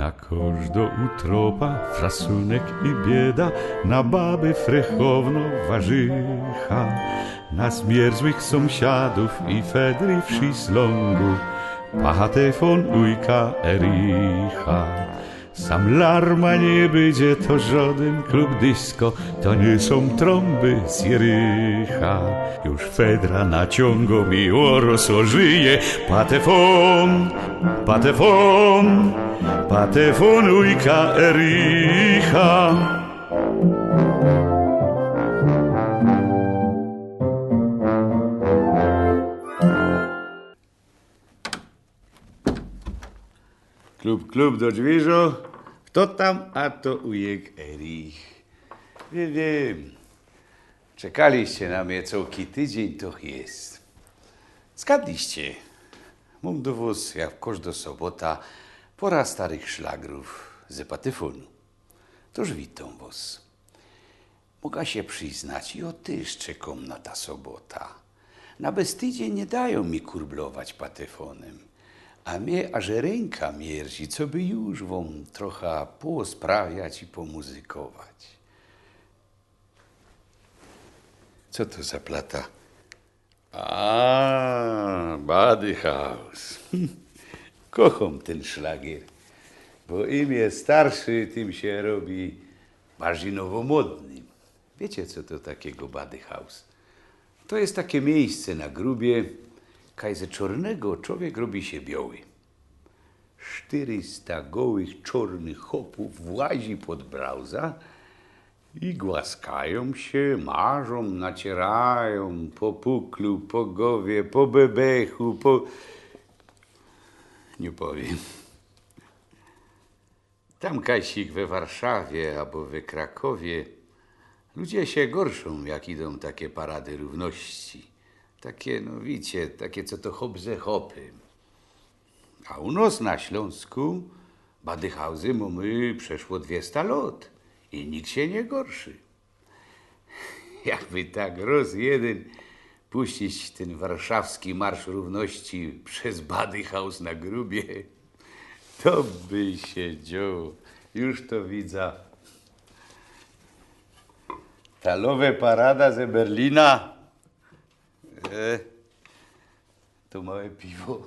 Na kosz do utropa, frasunek i bieda, na baby frechowno warzycha, na zmierzłych sąsiadów i fedry w szislongu, pachatefon ujka Ericha. Sam larma nie będzie to żaden klub disco, to nie są trąby z Jericha. Już Fedra naciągą mi oroso żyje, patefon, patefon, patefon ujka Ericha. Klub, klub do drzwiżu. Kto tam? A to ujek Erich. Wiem, wiem. Czekaliście na mnie całki tydzień, to jest. Zgadliście. Mam do was, jak każda sobota, pora starych szlagrów z patyfonu. Toż witam was. Mogę się przyznać, i o tyż czekam na ta sobota. Na bez tydzień nie dają mi kurblować patyfonem. A mnie aż ręka mierzi, co by już wam trochę posprawiać i pomuzykować. Co to za plata? A, Bady House. Kocham ten szlagier, bo im jest starszy, tym się robi bardziej nowomodny. Wiecie, co to takiego Bady House? To jest takie miejsce na grubie, kaj ze czarnego człowiek robi się biały. 400 gołych czarnych chopów włazi pod brauza i głaskają się, marzą, nacierają po puklu, po głowie, po bebechu, po... Nie powiem. Tam kajsik we Warszawie albo we Krakowie ludzie się gorszą, jak idą takie parady równości. Takie, no wiecie, takie co to hop ze hopy. A u nas na Śląsku badyhauzy mamy przeszło 200 lat i nikt się nie gorszy. Jakby tak roz jeden puścić ten warszawski Marsz Równości przez badyhaus na grubie, to by się działo. Już to widzę. Talowe parada ze Berlina. E, to małe piwo.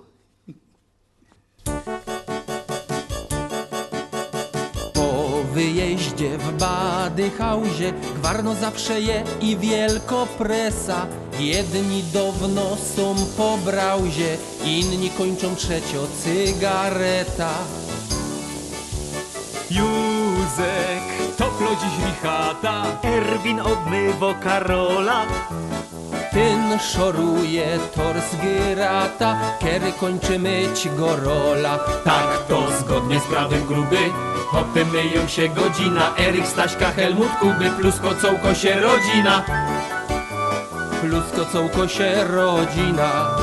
Po wyjeździe w Badyhausie Gwarno zawsze je i wielko presa Jedni dawno są po brauzie Inni kończą trzecio cygareta. Józek, toplo dziś lichata Erwin obmywo Karola Tyn szoruje tors gyrata Kery kończy myć gorola Tak to zgodnie z prawem gruby Hopy myją się godzina. Erik, Staśka, Helmut, Kuby Plus kocołko się rodzina. Plus kocołko się rodzina.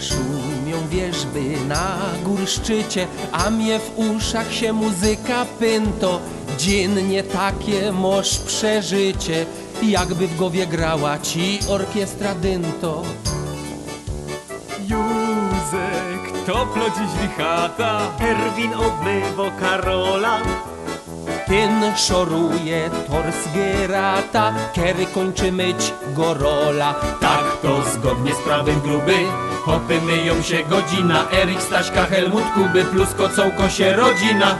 Szumią wierzby na górszczycie A mnie w uszach się muzyka pynto. Dziennie takie moż przeżycie Jakby w głowie grała ci orkiestra dynto. Józek, toplo dziś lichata Erwin obmywo Karola. Tyn szoruje tors gyrata Kery kończy myć gorola. Tak to zgodnie z prawem gruby. Hopy myją się godzina. Erik, Staśka, Helmut, Kuby Plus kocołko się rodzina.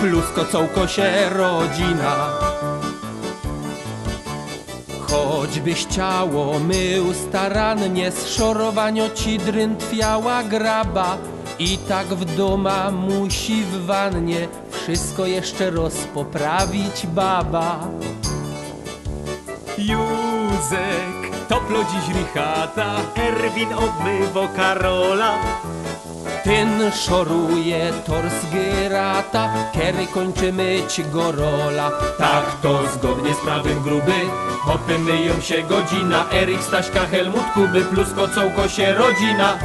Plus kocołko się rodzina. Choćbyś ciało mył starannie, z szorowania ci drętwiała graba. I tak w doma musi w wannie wszystko jeszcze roz poprawić baba. Józek, toplo dziś lichata Erwin obmywo Karola Tyn szoruje tors gyrata, kery kończy myć gorola. Tak to zgodnie z prawem gruby Hopy myją się godzina Erik, Staśka, Helmut, Kuby Plus kocołko się rodzina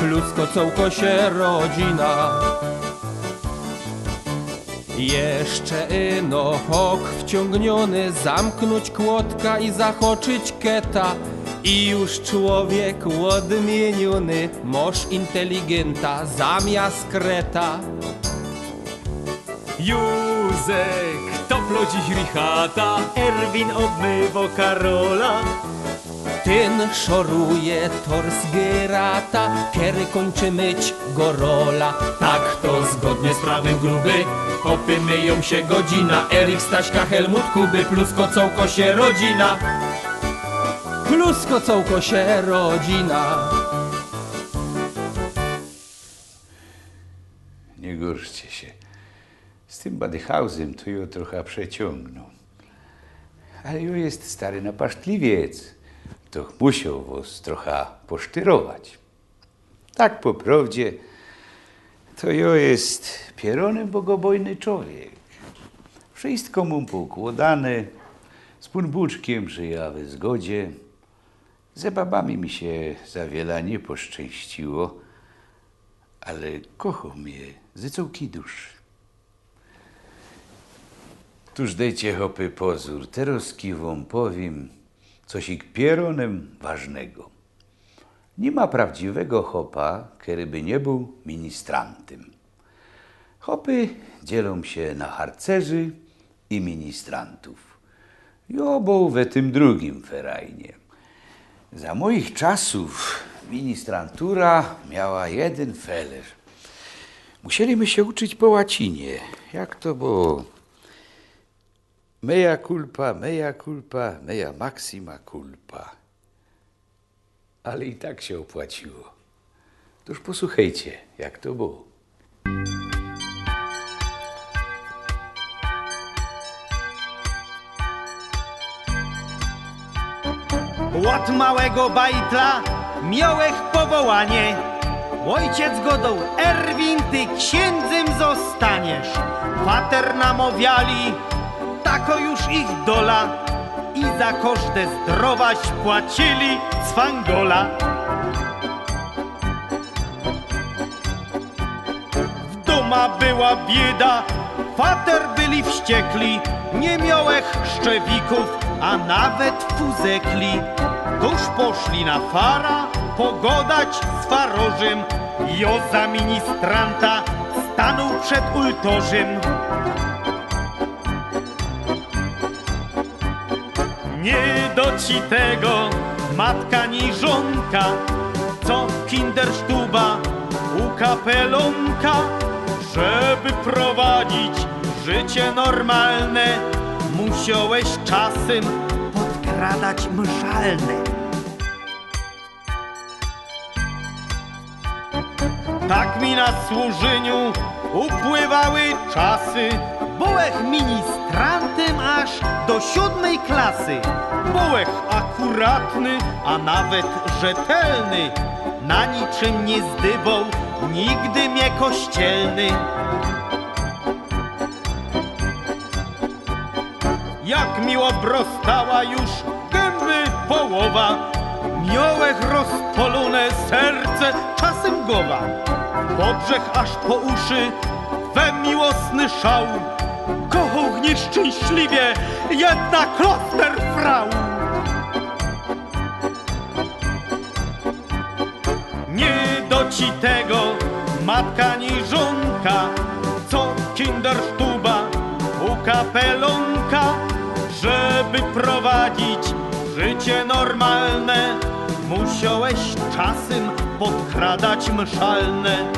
plus kocołko się rodzina. Jeszcze ino hok wciągniony, zamknąć kłotka i zachoczyć keta. I już człowiek odmieniony, moż inteligenta zamiast kreta. Józek, to dziś richata. Erwin obmywo Karola, Ten szoruje tors Gerata, Kery kończy myć Gorola. Tak to zgodnie z prawem gruby. Hopy myją się godzina. Erik, Staśka, Helmut, Kuby, plus kocołko się rodzina. Plus kocołko się rodzina. Nie gorszcie się. Z tym Badyhausem to ją trochę przeciągnął. Ale jo jest stary napasztliwiec. To musiał was trochę posztyrować. Tak po prawdzie, to jo jest pieronem bogobojny człowiek. Wszystko mu poukładane, z punbuczkiem żyja w zgodzie. Ze babami mi się za wiele nie poszczęściło, ale kochał mnie ze całki duszy. Tuż dejcie hopy pozór, teraz wam powiem coś ich pieronem ważnego. Nie ma prawdziwego hopa, który by nie był ministrantem. Hopy dzielą się na harcerzy i ministrantów. I obą we tym drugim ferajnie. Za moich czasów ministrantura miała jeden feler. Musieliśmy się uczyć po łacinie. Jak to było? Mea culpa, mea culpa, mea maxima culpa. Ale i tak się opłaciło. Toż posłuchajcie, jak to było. Łot małego bajtla, miałech powołanie. Ojciec godą, Erwin, ty księdzem zostaniesz. Pater namawiali, tako już ich dola. I za kosztę zdrowaś płacili cwangola. W doma była bieda, pater byli wściekli, nie miałech szczewików, a nawet fuzekli. Tuż poszli na fara, pogodać z farożem, jo za ministranta stanął przed ultorzem. Nie do ci tego, matka ni żonka, co kindersztuba u kapelonka, żeby prowadzić życie normalne, musiałeś czasem podkradać mszalne. Tak mi na służeniu upływały czasy. Byłech ministrantem aż do siódmej klasy. Byłech akuratny, a nawet rzetelny. Na niczym nie zdybał, nigdy mnie kościelny. Miło brostała już gęby połowa. Miałech rozpolone serce, czasem goła. Pobrzeg aż po uszy, we miłosny szał. Kochał nieszczęśliwie jedna klosterfrau. Nie do ci tego, matka ni żonka, co kindersztuba u kapelonka, żeby prowadzić życie normalne, musiałeś czasem podkradać mszalne.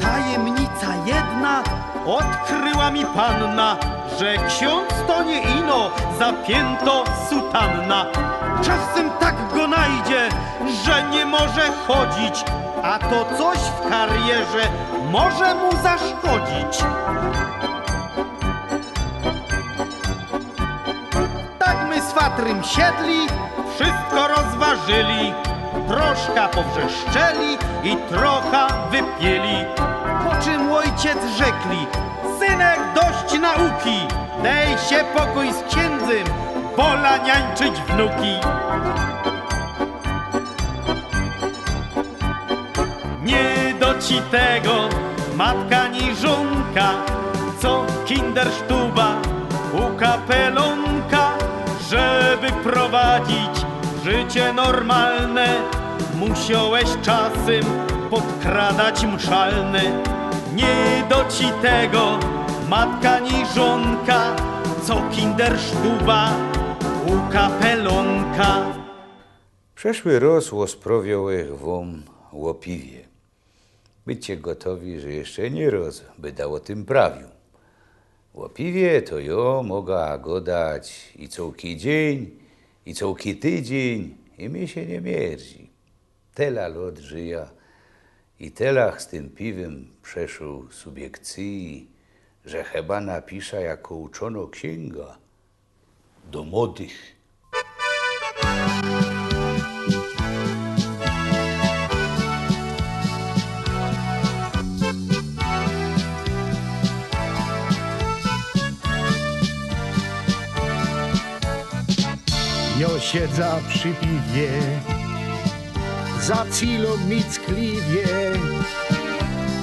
Tajemnica jedna odkryła mi panna, że ksiądz to nie ino, zapięto sutanna. Czasem tak go najdzie, że nie może chodzić, a to coś w karierze może mu zaszkodzić. Tak my z Fatrym siedli, wszystko rozważyli. Troszkę powrzeszczeli i trochę wypieli. Po czym ojciec rzekli, synek dość nauki, dej się pokój z księdzem, pola niańczyć wnuki. Ci tego, matka ni żonka, co kindersztuba u kapelonka, żeby prowadzić życie normalne. Musiałeś czasem podkradać mszalne. Nie do ci tego, matka ni żonka, co kindersztuba u kapelonka. Przeszły roz łosprowiołych wam łopiwie. Bycie gotowi, że jeszcze nie roz by dał o tym prawił. Łopiwie to jo moga godać i całki dzień, i całki tydzień, i mi się nie mierzi. Tela lot żyja, i telach z tym piwem przeszł subiekcji, że chyba napisza jako uczono księga do młodych. Siedza przy piwie, za cilą mickliwie.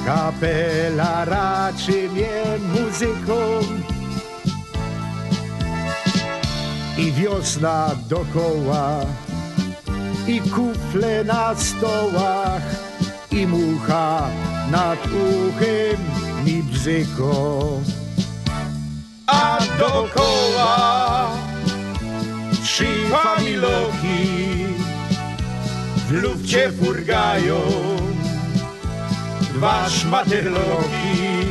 Kapela raczy mnie muzyką i wiosna dokoła, i kufle na stołach, i mucha nad uchem mi bzyko. A dokoła trzy familoki w lufcie furgają. Dwa szmaterloki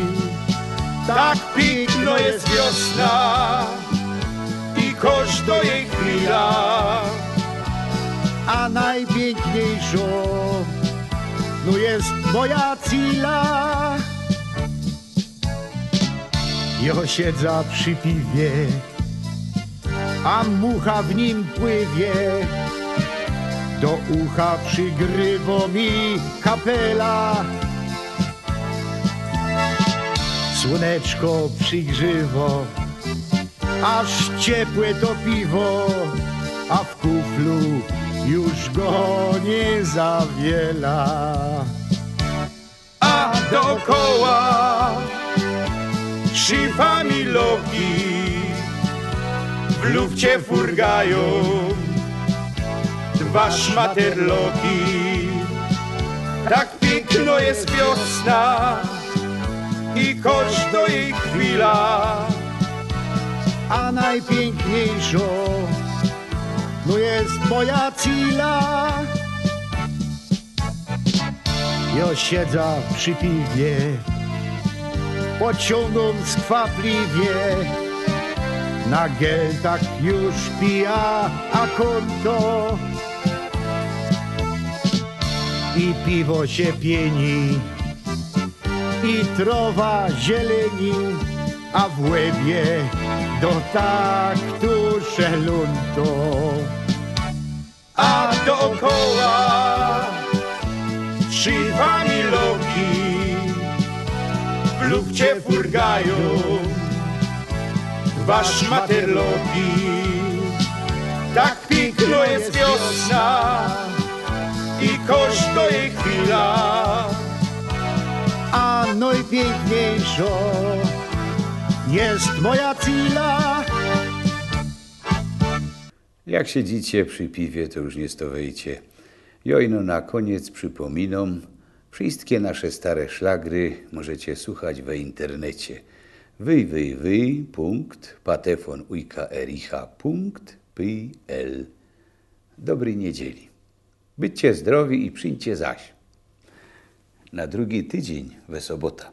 tak piękno jest wiosna i koszto jej chwila a najpiękniejszą no jest moja cila Jo siedza przy piwie a mucha w nim pływie. Do ucha przygrywo mi kapela. Słoneczko przygrzywo, aż ciepłe to piwo, a w kuflu już go nie zawiela. A dokoła trzy familoki w lufcie furgają dwa szmaterloki. Tak piękno jest wiosna i koszto jej chwila. A najpiękniejszą no jest moja cila. Jo siedza przy piwie, pociągną skwapliwie na geltach już pija, a konto i piwo się pieni i trowa zieleni, a w łebie do taktu szelunto. A dookoła trzy familoki w lufcie furgają dwa szmaterloki. Tak piękno jest wiosna i koszto jej chwila. A najpiękniejszą jest moja cila. Jak siedzicie przy piwie, to już nie stowejcie. Jojno na koniec przypominam, wszystkie nasze stare szlagry możecie słuchać w internecie www.patefonujkaericha.pl Dobrej niedzieli. Byćcie zdrowi i przyjdźcie zaś. Na drugi tydzień we sobota.